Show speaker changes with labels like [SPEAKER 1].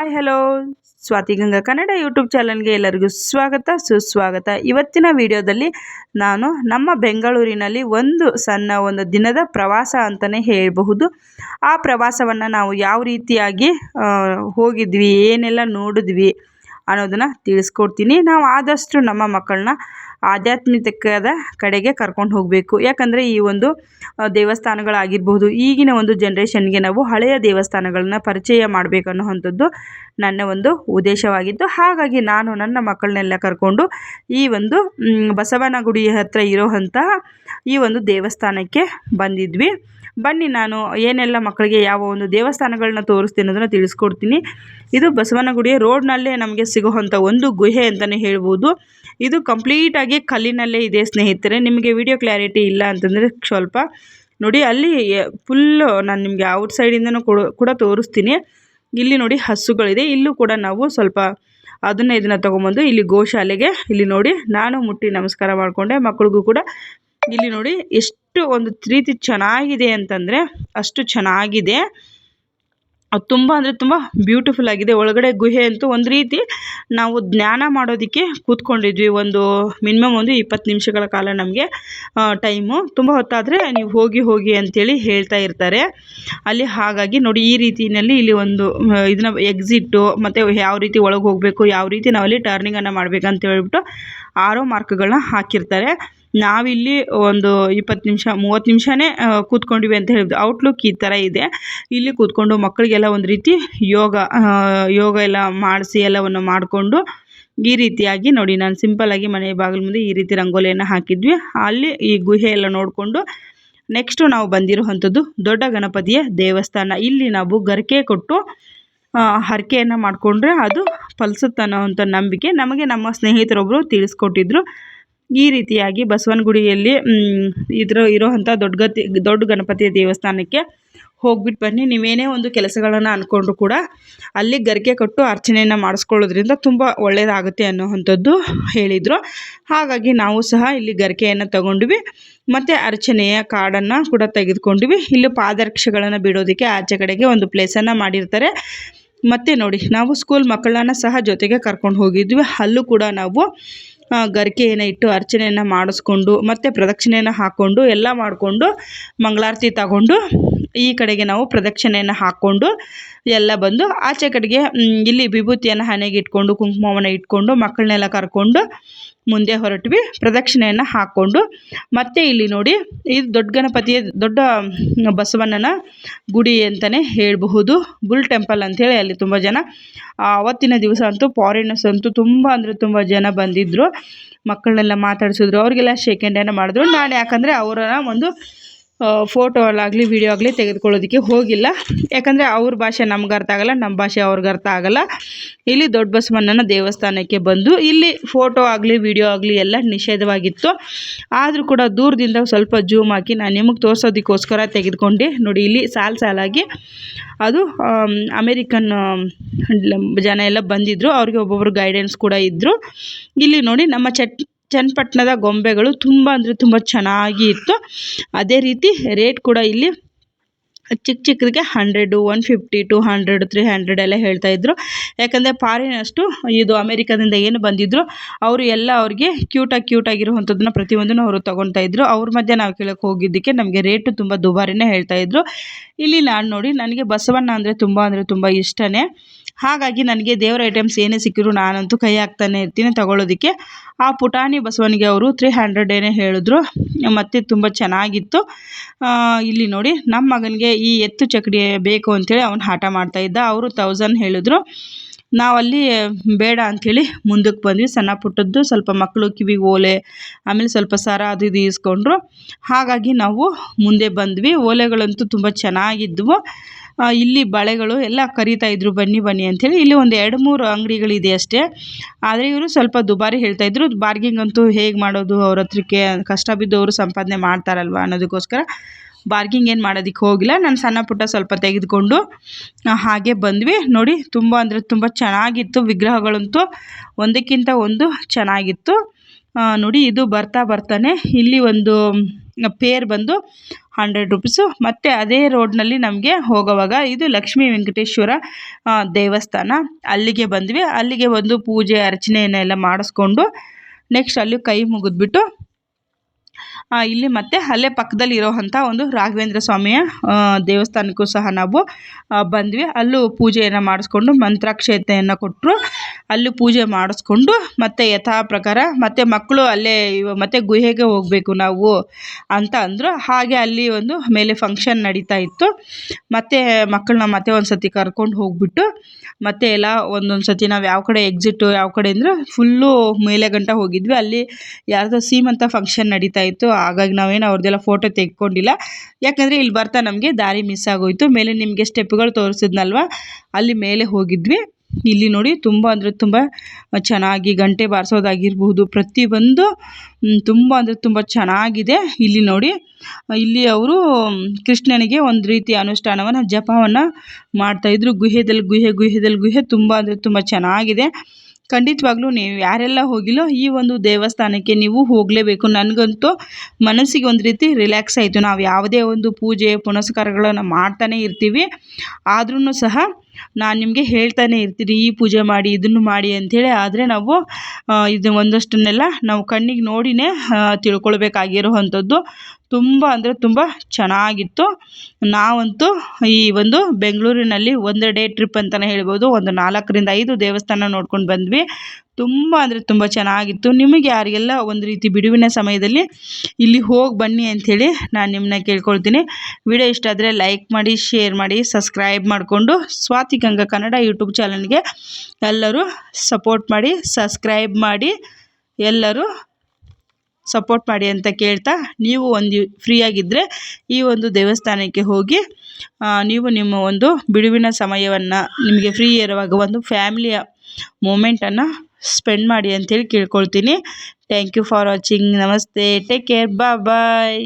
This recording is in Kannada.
[SPEAKER 1] Hi hello Swathi Ganga Kannada YouTube ಚಾನಲ್ಗೆ ಎಲ್ಲರಿಗೂ ಸ್ವಾಗತ, ಸುಸ್ವಾಗತ. ಇವತ್ತಿನ ವಿಡಿಯೋದಲ್ಲಿ ನಾನು ನಮ್ಮ ಬೆಂಗಳೂರಿನಲ್ಲಿ ಒಂದು ಸಣ್ಣ ಒಂದು ದಿನದ ಪ್ರವಾಸ ಅಂತಲೇ ಹೇಳಬಹುದು. ಆ ಪ್ರವಾಸವನ್ನು ನಾವು ಯಾವ ರೀತಿಯಾಗಿ ಹೋಗಿದ್ವಿ, ಏನೆಲ್ಲ ನೋಡಿದ್ವಿ ಅನ್ನೋದನ್ನು ತಿಳಿಸ್ಕೊಡ್ತೀನಿ. ನಾವು ಆದಷ್ಟು ನಮ್ಮ ಮಕ್ಕಳನ್ನ ಆಧ್ಯಾತ್ಮಿಕದ ಕಡೆಗೆ ಕರ್ಕೊಂಡು ಹೋಗಬೇಕು. ಯಾಕಂದರೆ ಈ ಒಂದು ದೇವಸ್ಥಾನಗಳಾಗಿರ್ಬೋದು, ಈಗಿನ ಒಂದು ಜನ್ರೇಷನ್ಗೆ ನಾವು ಹಳೆಯ ದೇವಸ್ಥಾನಗಳನ್ನ ಪರಿಚಯ ಮಾಡಬೇಕನ್ನುವಂಥದ್ದು ನನ್ನ ಒಂದು ಉದ್ದೇಶವಾಗಿತ್ತು. ಹಾಗಾಗಿ ನಾನು ನನ್ನ ಮಕ್ಕಳನ್ನೆಲ್ಲ ಕರ್ಕೊಂಡು ಈ ಒಂದು ಬಸವನ ಬಸವನಗುಡಿ ಹತ್ತಿರ ಇರೋವಂತಹ ಈ ಒಂದು ದೇವಸ್ಥಾನಕ್ಕೆ ಬಂದಿದ್ವಿ. ಬನ್ನಿ ನಾನು ಏನೆಲ್ಲ ಮಕ್ಕಳಿಗೆ ಯಾವ ಒಂದು ದೇವಸ್ಥಾನಗಳನ್ನ ತೋರಿಸ್ತೀನಿ ಅನ್ನೋದನ್ನು ತಿಳಿಸ್ಕೊಡ್ತೀನಿ. ಇದು ಬಸವನಗುಡಿಯ ರೋಡ್ನಲ್ಲೇ ನಮಗೆ ಸಿಗುವಂಥ ಒಂದು ಗುಹೆ ಅಂತಲೇ ಹೇಳ್ಬೋದು. ಇದು ಕಂಪ್ಲೀಟಾಗಿ ಕಲ್ಲಿನಲ್ಲೇ ಇದೆ ಸ್ನೇಹಿತರೆ. ನಿಮಗೆ ವಿಡಿಯೋ ಕ್ಲಾರಿಟಿ ಇಲ್ಲ ಅಂತಂದರೆ ಸ್ವಲ್ಪ ನೋಡಿ, ಅಲ್ಲಿ ಫುಲ್ಲು ನಾನು ನಿಮಗೆ ಔಟ್ ಸೈಡಿಂದನೂ ಕೂಡ ಕೂಡ ತೋರಿಸ್ತೀನಿ. ಇಲ್ಲಿ ನೋಡಿ ಹಸುಗಳಿದೆ. ಇಲ್ಲೂ ಕೂಡ ನಾವು ಸ್ವಲ್ಪ ಅದನ್ನು ಇದನ್ನು ತೊಗೊಂಬಂದು ಇಲ್ಲಿ ಗೋಶಾಲೆಗೆ ಇಲ್ಲಿ ನೋಡಿ, ನಾನು ಮುಟ್ಟಿ ನಮಸ್ಕಾರ ಮಾಡಿಕೊಂಡೆ. ಮಕ್ಕಳಿಗೂ ಕೂಡ ಇಲ್ಲಿ ನೋಡಿ ಎಷ್ಟು ಒಂದು ರೀತಿ ಚೆನ್ನಾಗಿದೆ ಅಂತಂದರೆ ಅಷ್ಟು ಚೆನ್ನಾಗಿದೆ. ಅದು ತುಂಬ ಅಂದರೆ ತುಂಬ ಬ್ಯೂಟಿಫುಲ್ ಆಗಿದೆ. ಒಳಗಡೆ ಗುಹೆ ಅಂತೂ ಒಂದು ರೀತಿ ನಾವು ಜ್ಞಾನ ಮಾಡೋದಕ್ಕೆ ಕೂತ್ಕೊಂಡಿದ್ವಿ. ಒಂದು ಮಿನಿಮಮ್ ಒಂದು ಇಪ್ಪತ್ತು ನಿಮಿಷಗಳ ಕಾಲ ನಮಗೆ ಟೈಮು ತುಂಬ ಹೊತ್ತಾದರೆ ನೀವು ಹೋಗಿ ಹೋಗಿ ಅಂಥೇಳಿ ಹೇಳ್ತಾ ಇರ್ತಾರೆ. ಅಲ್ಲಿ ಹಾಗಾಗಿ ನೋಡಿ ಈ ರೀತಿಯಲ್ಲಿ ಇಲ್ಲಿ ಒಂದು ಇದನ್ನ ಎಕ್ಸಿಟ್ಟು ಮತ್ತು ಯಾವ ರೀತಿ ಒಳಗೆ ಹೋಗಬೇಕು, ಯಾವ ರೀತಿ ನಾವಲ್ಲಿ ಟರ್ನಿಂಗನ್ನು ಮಾಡಬೇಕಂತ ಹೇಳ್ಬಿಟ್ಟು ಆರೋ ಮಾರ್ಕ್ಗಳನ್ನ ಹಾಕಿರ್ತಾರೆ. ನಾವಿಲ್ಲಿ ಒಂದು ಇಪ್ಪತ್ತು ನಿಮಿಷ, ಮೂವತ್ತು ನಿಮಿಷನೇ ಕೂತ್ಕೊಂಡಿವಿ ಅಂತ ಹೇಳಿದ್ವಿ ಔಟ್ಲುಕ್ ಈ ಥರ ಇದೆ. ಇಲ್ಲಿ ಕೂತ್ಕೊಂಡು ಮಕ್ಕಳಿಗೆಲ್ಲ ಒಂದು ರೀತಿ ಯೋಗ ಯೋಗ ಎಲ್ಲ ಮಾಡಿಸಿ ಎಲ್ಲವನ್ನು ಮಾಡಿಕೊಂಡು ಈ ರೀತಿಯಾಗಿ ನೋಡಿ. ನಾನು ಸಿಂಪಲ್ಲಾಗಿ ಮನೆ ಬಾಗಿಲು ಮುಂದೆ ಈ ರೀತಿ ರಂಗೋಲಿಯನ್ನು ಹಾಕಿದ್ವಿ. ಅಲ್ಲಿ ಈ ಗುಹೆ ಎಲ್ಲ ನೋಡಿಕೊಂಡು ನೆಕ್ಸ್ಟು ನಾವು ಬಂದಿರುವಂಥದ್ದು ದೊಡ್ಡ ಗಣಪತಿಯ ದೇವಸ್ಥಾನ. ಇಲ್ಲಿ ನಾವು ಗರಿಕೆ ಕೊಟ್ಟು ಹರಕೆಯನ್ನು ಮಾಡಿಕೊಂಡ್ರೆ ಅದು ಫಲಿಸುತ್ತೆ ಅನ್ನೋವಂಥ ನಂಬಿಕೆ ನಮಗೆ ನಮ್ಮ ಸ್ನೇಹಿತರೊಬ್ಬರು ತಿಳಿಸ್ಕೊಟ್ಟಿದ್ರು. ಈ ರೀತಿಯಾಗಿ ಬಸವನಗುಡಿಯಲ್ಲಿ ಇದ್ರ, ಇರೋವಂಥ ದೊಡ್ಡ ಗತಿ, ದೊಡ್ಡ ಗಣಪತಿ ದೇವಸ್ಥಾನಕ್ಕೆ ಹೋಗ್ಬಿಟ್ಟು ಬನ್ನಿ. ನೀವೇನೇ ಒಂದು ಕೆಲಸಗಳನ್ನು ಅಂದ್ಕೊಂಡ್ರು ಕೂಡ ಅಲ್ಲಿ ಗರಿಕೆ ಕೊಟ್ಟು ಅರ್ಚನೆಯನ್ನು ಮಾಡಿಸ್ಕೊಳ್ಳೋದ್ರಿಂದ ತುಂಬ ಒಳ್ಳೆಯದಾಗುತ್ತೆ ಅನ್ನೋವಂಥದ್ದು ಹೇಳಿದರು. ಹಾಗಾಗಿ ನಾವು ಸಹ ಇಲ್ಲಿ ಗರಿಕೆಯನ್ನು ತಗೊಂಡ್ವಿ. ಮತ್ತು ಅರ್ಚನೆಯ ಕಾರ್ಡನ್ನು ಕೂಡ ತೆಗೆದುಕೊಂಡ್ವಿ. ಇಲ್ಲಿ ಪಾದರಕ್ಷೆಗಳನ್ನು ಬಿಡೋದಕ್ಕೆ ಆಚೆ ಕಡೆಗೆ ಒಂದು ಪ್ಲೇಸನ್ನು ಮಾಡಿರ್ತಾರೆ. ಮತ್ತು ನೋಡಿ, ನಾವು ಸ್ಕೂಲ್ ಮಕ್ಕಳನ್ನ ಸಹ ಜೊತೆಗೆ ಕರ್ಕೊಂಡು ಹೋಗಿದ್ವಿ. ಅಲ್ಲೂ ಕೂಡ ನಾವು ಗರಿಕೆಯನ್ನು ಇಟ್ಟು ಅರ್ಚನೆಯನ್ನು ಮಾಡಿಸ್ಕೊಂಡು ಮತ್ತು ಪ್ರದಕ್ಷಿಣೆಯನ್ನು ಹಾಕ್ಕೊಂಡು ಎಲ್ಲ ಮಾಡಿಕೊಂಡು ಮಂಗಳಾರತಿ ತಗೊಂಡು ಈ ಕಡೆಗೆ ನಾವು ಪ್ರದಕ್ಷಿಣೆಯನ್ನು ಹಾಕ್ಕೊಂಡು ಎಲ್ಲ ಬಂದು ಆಚೆ ಕಡೆಗೆ ಇಲ್ಲಿ ವಿಭೂತಿಯನ್ನು ಹಣೆಗೆ ಇಟ್ಕೊಂಡು, ಕುಂಕುಮವನ್ನು ಇಟ್ಕೊಂಡು, ಮಕ್ಕಳನ್ನೆಲ್ಲ ಕರ್ಕೊಂಡು ಮುಂದೆ ಹೊರಟ್ವಿ. ಪ್ರದಕ್ಷಿಣೆಯನ್ನು ಹಾಕ್ಕೊಂಡು ಮತ್ತೆ ಇಲ್ಲಿ ನೋಡಿ ಇದು ದೊಡ್ಡ ಗಣಪತಿಯ ದೊಡ್ಡ ಬಸವಣ್ಣನ ಗುಡಿ ಅಂತಲೇ ಹೇಳಬಹುದು. ಬುಲ್ ಟೆಂಪಲ್ ಅಂಥೇಳಿ ಅಲ್ಲಿ ತುಂಬ ಜನ ಅವತ್ತಿನ ದಿವಸ ಅಂತೂ ಫಾರಿನರ್ಸ್ ಅಂತೂ ತುಂಬ ಅಂದರೆ ತುಂಬ ಜನ ಬಂದಿದ್ದರು ಮಕ್ಕಳನ್ನೆಲ್ಲ ಮಾತಾಡಿಸಿದ್ರು, ಅವ್ರಿಗೆಲ್ಲ ಶೇಕ್ ಹ್ಯಾಂಡನ್ನು ಮಾಡಿದ್ರು. ನಾನು ಯಾಕಂದರೆ ಅವರನ್ನು ಒಂದು ಫೋಟೋ ಆಗಲಿ ವಿಡಿಯೋ ಆಗಲಿ ತೆಗೆದುಕೊಳ್ಳೋದಕ್ಕೆ ಹೋಗಿಲ್ಲ. ಯಾಕಂದರೆ ಅವ್ರ ಭಾಷೆ ನಮ್ಗೆ ಅರ್ಥ ಆಗಲ್ಲ ನಮ್ಮ ಭಾಷೆ ಅವ್ರಿಗೆ ಅರ್ಥ ಆಗಲ್ಲ. ಇಲ್ಲಿ ದೊಡ್ಡ ಬಸವಣ್ಣನ ದೇವಸ್ಥಾನಕ್ಕೆ ಬಂದು, ಇಲ್ಲಿ ಫೋಟೋ ಆಗಲಿ ವಿಡಿಯೋ ಆಗಲಿ ಎಲ್ಲ ನಿಷೇಧವಾಗಿತ್ತು. ಆದರೂ ಕೂಡ ದೂರದಿಂದ ಸ್ವಲ್ಪ ಜೂಮ್ ಹಾಕಿ ನಾನು ನಿಮಗೆ ತೋರಿಸೋದಕ್ಕೋಸ್ಕರ ತೆಗೆದುಕೊಂಡೆ. ನೋಡಿ, ಇಲ್ಲಿ ಸಾಲು ಸಾಲಾಗಿ ಅದು ಅಮೇರಿಕನ್ ಜನ ಎಲ್ಲ ಬಂದಿದ್ದರು ಅವ್ರಿಗೆ ಒಬ್ಬೊಬ್ಬರು ಗೈಡೆನ್ಸ್ ಕೂಡ ಇದ್ದರು ಇಲ್ಲಿ ನೋಡಿ, ನಮ್ಮ ಚಟ್ ಚನ್ನಪಟ್ಟಣದ ಗೊಂಬೆಗಳು ತುಂಬ ಅಂದರೆ ತುಂಬ ಚೆನ್ನಾಗಿ ಇತ್ತು. ಅದೇ ರೀತಿ ರೇಟ್ ಕೂಡ ಇಲ್ಲಿ ಚಿಕ್ಕ ಚಿಕ್ಕದಕ್ಕೆ hundred one fifty two hundred three hundred ಎಲ್ಲ ಹೇಳ್ತಾ ಇದ್ರು. ಯಾಕಂದರೆ ಫಾರಿನಷ್ಟು ಇದು ಅಮೇರಿಕಾದಿಂದ ಏನು ಬಂದಿದ್ರು, ಅವರು ಎಲ್ಲ ಅವ್ರಿಗೆ ಕ್ಯೂಟಾಗಿ ಕ್ಯೂಟಾಗಿರುವಂಥದ್ದನ್ನ ಪ್ರತಿಯೊಂದನ್ನು ಅವರು ತೊಗೊಳ್ತಾ ಇದ್ರು. ಅವ್ರ ಮಧ್ಯೆ ನಾವು ಕೇಳೋಕ್ಕೆ ಹೋಗಿದ್ದಕ್ಕೆ ನಮಗೆ ರೇಟು ತುಂಬ ದುಬಾರಿನೇ ಹೇಳ್ತಾ ಇದ್ರು. ಇಲ್ಲಿ ನಾನು ನೋಡಿ, ನನಗೆ ಬಸವಣ್ಣ ಅಂದರೆ ತುಂಬ ಅಂದರೆ ತುಂಬ ಇಷ್ಟನೇ. ಹಾಗಾಗಿ ನನಗೆ ದೇವರ ಐಟಮ್ಸ್ ಏನೇ ಸಿಕ್ಕಿದ್ರು ನಾನಂತೂ ಕೈ ಹಾಕ್ತಾನೆ ಇರ್ತೀನಿ ತಗೊಳ್ಳೋದಕ್ಕೆ. ಆ ಪುಟಾಣಿ ಬಸವನಿಗೆ ಅವರು ತ್ರೀ ಹಂಡ್ರೆಡ್ ಏನೇ ಹೇಳಿದ್ರು. ಮತ್ತು ತುಂಬ ಚೆನ್ನಾಗಿತ್ತು. ಇಲ್ಲಿ ನೋಡಿ ನಮ್ಮ ಮಗನಿಗೆ ಈ ಎತ್ತು ಚಕಡಿ ಬೇಕು ಅಂಥೇಳಿ ಅವನು ಹಠ ಮಾಡ್ತಾಯಿದ್ದ ಅವರು ತೌಸಂಡ್ ಹೇಳಿದ್ರು. ನಾವಲ್ಲಿ, ಬೇಡ ಅಂಥೇಳಿ ಮುಂದಕ್ಕೆ ಬಂದ್ವಿ. ಸಣ್ಣ ಪುಟ್ಟದ್ದು, ಸ್ವಲ್ಪ ಮಕ್ಕಳು ಕಿವಿಗೆ ಓಲೆ, ಆಮೇಲೆ ಸ್ವಲ್ಪ ಸರ ಅದು ಇದು ಇಸ್ಕೊಂಡ್ರು ಹಾಗಾಗಿ ನಾವು ಮುಂದೆ ಬಂದ್ವಿ. ಓಲೆಗಳಂತೂ ತುಂಬ ಚೆನ್ನಾಗಿದ್ವು. ಇಲ್ಲಿ ಬಳೆಗಳು ಎಲ್ಲ ಕರೀತಾ ಇದ್ರು. ಬನ್ನಿ ಬನ್ನಿ ಅಂಥೇಳಿ ಇಲ್ಲಿ ಒಂದು ಎರಡು ಮೂರು ಅಂಗಡಿಗಳಿದೆ ಅಷ್ಟೇ. ಆದರೆ ಇವರು ಸ್ವಲ್ಪ ದುಬಾರಿ ಹೇಳ್ತಾ ಇದ್ರು. ಬಾರ್ಗಿಂಗ್ ಅಂತೂ ಹೇಗೆ ಮಾಡೋದು? ಅವ್ರ ಹತ್ರಕ್ಕೆ ಕಷ್ಟ ಬಿದ್ದವರು ಸಂಪಾದನೆ ಮಾಡ್ತಾರಲ್ವ ಅನ್ನೋದಕ್ಕೋಸ್ಕರ ಬಾರ್ಗಿಂಗ್ ಏನು ಮಾಡೋದಕ್ಕೆ ಹೋಗಿಲ್ಲ. ನಾನು ಸಣ್ಣ ಪುಟ್ಟ ಸ್ವಲ್ಪ ತೆಗೆದುಕೊಂಡು ಹಾಗೆ ಬಂದ್ವಿ. ನೋಡಿ, ತುಂಬ ಅಂದರೆ ತುಂಬ ಚೆನ್ನಾಗಿತ್ತು. ವಿಗ್ರಹಗಳಂತೂ ಒಂದಕ್ಕಿಂತ ಒಂದು ಚೆನ್ನಾಗಿತ್ತು. ನೋಡಿ, ಇದು ಬರ್ತಾ ಬರ್ತಾನೆ. ಇಲ್ಲಿ ಒಂದು ಪೇರ್ ಬಂದು ಹಂಡ್ರೆಡ್ ರುಪೀಸು ಮತ್ತು ಅದೇ ರೋಡ್ನಲ್ಲಿ ನಮಗೆ ಹೋಗೋವಾಗ ಇದು ಲಕ್ಷ್ಮೀ ವೆಂಕಟೇಶ್ವರ ದೇವಸ್ಥಾನ. ಅಲ್ಲಿಗೆ ಬಂದ್ವಿ. ಅಲ್ಲಿಗೆ ಬಂದು ಪೂಜೆ, ಅರ್ಚನೆಯನ್ನೆಲ್ಲ ಮಾಡಿಸ್ಕೊಂಡು ನೆಕ್ಸ್ಟ್ ಅಲ್ಲಿ ಕೈ ಮುಗಿದ್ಬಿಟ್ಟು ಇಲ್ಲಿ ಮತ್ತೆ ಅಲ್ಲೇ ಪಕ್ಕದಲ್ಲಿ ಇರೋವಂಥ ಒಂದು ರಾಘವೇಂದ್ರ ಸ್ವಾಮಿಯ ದೇವಸ್ಥಾನಕ್ಕೂ ಸಹ ನಾವು ಬಂದ್ವಿ. ಅಲ್ಲೂ ಪೂಜೆಯನ್ನು ಮಾಡಿಸ್ಕೊಂಡು ಮಂತ್ರಾಕ್ಷತೆಯನ್ನು ಕೊಟ್ಟರು ಅಲ್ಲೂ ಪೂಜೆ ಮಾಡಿಸ್ಕೊಂಡು ಮತ್ತೆ ಯಥಾ ಪ್ರಕಾರ ಮತ್ತೆ ಮಕ್ಕಳು ಅಲ್ಲೇ ಮತ್ತೆ ಗುಹೆಗೆ ಹೋಗಬೇಕು ನಾವು ಅಂತ ಅಂದರು. ಹಾಗೆ ಅಲ್ಲಿ ಒಂದು ಮೇಲೆ ಫಂಕ್ಷನ್ ನಡೀತಾ ಇತ್ತು. ಮತ್ತೆ ಮಕ್ಕಳನ್ನ ಮತ್ತೆ ಒಂದು ಸತಿ ಕರ್ಕೊಂಡು ಹೋಗ್ಬಿಟ್ಟು ಮತ್ತೆ ಎಲ್ಲ ಒಂದೊಂದು ಸತಿ ನಾವು ಯಾವ ಕಡೆ ಎಕ್ಸಿಟು ಯಾವ ಕಡೆ ಅಂದರೆ ಫುಲ್ಲು ಮೇಲೆ ಗಂಟ ಹೋಗಿದ್ವಿ. ಅಲ್ಲಿ ಯಾರ್ದೋ ಸೀಮಂತ ಫಂಕ್ಷನ್ ನಡೀತಾ ಇತ್ತು. ಹಾಗಾಗಿ ನಾವೇನು ಅವ್ರದ್ದೆಲ್ಲ ಫೋಟೋ ತೆಕ್ಕೊಂಡಿಲ್ಲ ಯಾಕಂದರೆ ಇಲ್ಲಿ ಬರ್ತಾ ನಮಗೆ ದಾರಿ ಮಿಸ್ ಆಗೋಯಿತು. ಮೇಲೆ ನಿಮಗೆ ಸ್ಟೆಪ್ಗಳು ತೋರಿಸಿದ್ನಲ್ವ? ಅಲ್ಲಿ ಮೇಲೆ ಹೋಗಿದ್ವಿ. ಇಲ್ಲಿ ನೋಡಿ ತುಂಬ ಅಂದರೆ ತುಂಬ ಚೆನ್ನಾಗಿ ಗಂಟೆ ಬಾರಿಸೋದಾಗಿರ್ಬೋದು ಪ್ರತಿಯೊಂದು ತುಂಬ ಅಂದರೆ ತುಂಬ ಚೆನ್ನಾಗಿದೆ. ಇಲ್ಲಿ ನೋಡಿ, ಇಲ್ಲಿ ಅವರು ಕೃಷ್ಣನಿಗೆ ಒಂದು ರೀತಿಯ ಅನುಷ್ಠಾನವನ್ನು, ಜಪವನ್ನು ಮಾಡ್ತಾಯಿದ್ರು ಗುಹೆದಲ್ಲಿ ಗುಹೆ ಗುಹೆದಲ್ಲಿ ಗುಹೆ ತುಂಬ ಅಂದರೆ ತುಂಬ ಚೆನ್ನಾಗಿದೆ. ಖಂಡಿತವಾಗ್ಲೂ ನೀವು ಯಾರೆಲ್ಲ ಹೋಗಿಲ್ಲೋ ಈ ಒಂದು ದೇವಸ್ಥಾನಕ್ಕೆ ನೀವು ಹೋಗಲೇಬೇಕು. ನನಗಂತೂ ಮನಸ್ಸಿಗೆ ಒಂದು ರೀತಿ ರಿಲ್ಯಾಕ್ಸ್ ಆಯಿತು. ನಾವು ಯಾವುದೇ ಒಂದು ಪೂಜೆ ಪುನಸ್ಕಾರಗಳನ್ನು ಮಾಡ್ತಾನೇ ಇರ್ತೀವಿ. ಆದ್ರೂ ಸಹ ನಾನು ನಿಮಗೆ ಹೇಳ್ತಾನೆ ಇರ್ತೀನಿ, ಈ ಪೂಜೆ ಮಾಡಿ, ಇದನ್ನು ಮಾಡಿ ಅಂಥೇಳಿ ಆದರೆ ನಾವು ಇದು ಒಂದಷ್ಟನ್ನೆಲ್ಲ ನಾವು ಕಣ್ಣಿಗೆ ನೋಡಿನೇ ತಿಳ್ಕೊಳ್ಬೇಕಾಗಿರುವಂಥದ್ದು. ತುಂಬ ಅಂದರೆ ತುಂಬ ಚೆನ್ನಾಗಿತ್ತು. ನಾವಂತೂ ಈ ಒಂದು ಬೆಂಗಳೂರಿನಲ್ಲಿ ಒಂದು ಡೇ ಟ್ರಿಪ್ ಅಂತಲೇ ಹೇಳ್ಬೋದು. ಒಂದು ನಾಲ್ಕರಿಂದ ಐದು ದೇವಸ್ಥಾನ ನೋಡ್ಕೊಂಡು ಬಂದ್ವಿ. ತುಂಬ ಅಂದರೆ ತುಂಬ ಚೆನ್ನಾಗಿತ್ತು. ನಿಮಗೆ ಯಾರಿಗೆಲ್ಲ ಒಂದು ರೀತಿ ಬಿಡುವಿನ ಸಮಯದಲ್ಲಿ ಇಲ್ಲಿ ಹೋಗಿ ಬನ್ನಿ ಅಂಥೇಳಿ ನಾನು ನಿಮ್ಮನ್ನ ಕೇಳ್ಕೊಳ್ತೀನಿ. ವಿಡಿಯೋ ಇಷ್ಟ ಆದರೆ ಲೈಕ್ ಮಾಡಿ ಶೇರ್ ಮಾಡಿ ಸಬ್ಸ್ಕ್ರೈಬ್ ಮಾಡಿಕೊಂಡು ಸ್ವಾತಿ ಗಂಗಾ ಕನ್ನಡ ಯೂಟ್ಯೂಬ್ ಚಾನಲ್ಗೆ ಎಲ್ಲರೂ ಸಪೋರ್ಟ್ ಮಾಡಿ ಸಬ್ಸ್ಕ್ರೈಬ್ ಮಾಡಿ, ಎಲ್ಲರೂ ಸಪೋರ್ಟ್ ಮಾಡಿ ಅಂತ ಕೇಳ್ತಾ ನೀವು ಒಂದು ಫ್ರೀಯಾಗಿದ್ದರೆ ಈ ಒಂದು ದೇವಸ್ಥಾನಕ್ಕೆ ಹೋಗಿ ನೀವು ನಿಮ್ಮ ಒಂದು ಬಿಡುವಿನ ಸಮಯವನ್ನು ನಿಮಗೆ ಫ್ರೀ ಇರುವಾಗ ಒಂದು ಫ್ಯಾಮಿಲಿಯ ಮೂಮೆಂಟನ್ನು ಸ್ಪೆಂಡ್ ಮಾಡಿ ಅಂತೇಳಿ ಕೇಳ್ಕೊಳ್ತೀನಿ. ಥ್ಯಾಂಕ್ ಯು ಫಾರ್ ವಾಚಿಂಗ್ ನಮಸ್ತೆ. ಟೇಕ್ ಕೇರ್ ಬಾ ಬಾಯ್